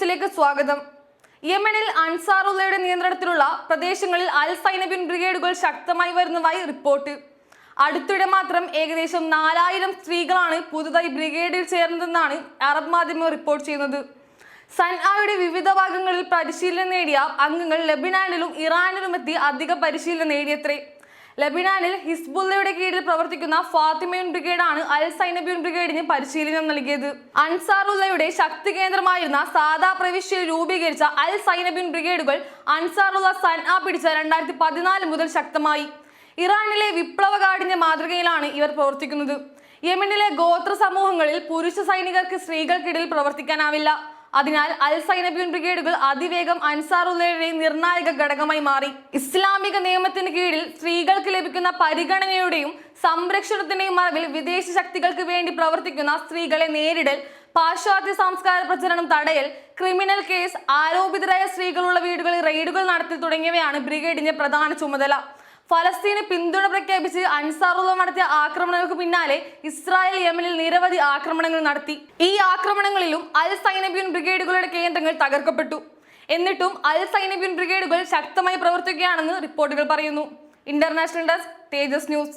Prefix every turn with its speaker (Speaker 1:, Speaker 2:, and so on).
Speaker 1: ന്യൂസിലേക്ക് സ്വാഗതം. യമനിൽ അൻസാറുള്ളയുടെ നിയന്ത്രണത്തിലുള്ള പ്രദേശങ്ങളിൽ അൽ സൈനബിൻ ബ്രിഗേഡുകൾ ശക്തമായി വരുന്നതായി റിപ്പോർട്ട്. അടുത്തിടെ മാത്രം ഏകദേശം നാലായിരം സ്ത്രീകളാണ് പുതുതായി ബ്രിഗേഡിൽ ചേർന്നതെന്നാണ് അറബ് മാധ്യമം റിപ്പോർട്ട് ചെയ്യുന്നത്. സൻആയുടെ വിവിധ ഭാഗങ്ങളിൽ പരിശീലനം നേടിയ അംഗങ്ങൾ ലബിനാനിലും ഇറാനിലും എത്തി അധിക പരിശീലനം നേടിയത്രേ. ലബിനാനിൽ ഹിസ്ബുല്ലയുടെ കീഴിൽ പ്രവർത്തിക്കുന്ന ഫാത്തിമയുൻ ബ്രിഗേഡാണ് അൽ സൈനബിയുൻ ബ്രിഗേഡിന് പരിശീലനം നൽകിയത്. അൻസാറുല്ലയുടെ ശക്തി കേന്ദ്രമായിരുന്ന സാദാ പ്രവിശ്യയിൽ രൂപീകരിച്ച അൽ സൈനബിൻ ബ്രിഗേഡുകൾ അൻസാറുള്ള ആ പിടിച്ച രണ്ടായിരത്തി പതിനാല് മുതൽ ശക്തമായി. ഇറാനിലെ വിപ്ലവ വിപ്ലവകാഠിന്യ മാതൃകയിലാണ് ഇവർ പ്രവർത്തിക്കുന്നത്. യമനിലെ ഗോത്ര സമൂഹങ്ങളിൽ പുരുഷ സൈനികർക്ക് സ്ത്രീകൾക്കിടയിൽ പ്രവർത്തിക്കാനാവില്ല. അതിനാൽ അൽ സൈനബിയൻ ബ്രിഗേഡുകൾ അതിവേഗം അൻസാറുള്ളയുടെ നിർണായക ഘടകമായി മാറി. ഇസ്ലാമിക നിയമത്തിന് കീഴിൽ സ്ത്രീകൾക്ക് ലഭിക്കുന്ന പരിഗണനയുടെയും സംരക്ഷണത്തിന്റെയും മറവിൽ വിദേശ ശക്തികൾക്ക് വേണ്ടി പ്രവർത്തിക്കുന്ന സ്ത്രീകളെ നേരിടൽ പാശ്ചാത്യ സംസ്കാര പ്രചരണം തടയൽ ക്രിമിനൽ കേസ് ആരോപിതരായ സ്ത്രീകളുള്ള വീടുകളിൽ റെയ്ഡുകൾ നടത്തി തുടങ്ങിയവയാണ് ബ്രിഗേഡിന്റെ പ്രധാന ചുമതല. ഫലസ്തീന് പിന്തുണ പ്രഖ്യാപിച്ച് അൻസാറുള്ള നടത്തിയ ആക്രമണങ്ങൾക്ക് പിന്നാലെ ഇസ്രായേൽ യമനിൽ നിരവധി ആക്രമണങ്ങൾ നടത്തി. ഈ ആക്രമണങ്ങളിലും അൽ സൈനബിയൻ ബ്രിഗേഡുകളുടെ കേന്ദ്രങ്ങൾ തകർക്കപ്പെട്ടു. എന്നിട്ടും അൽ സൈനബിയൻ ബ്രിഗേഡുകൾ ശക്തമായി പ്രവർത്തിക്കുകയാണെന്ന് റിപ്പോർട്ടുകൾ പറയുന്നു. International desk Thejas news.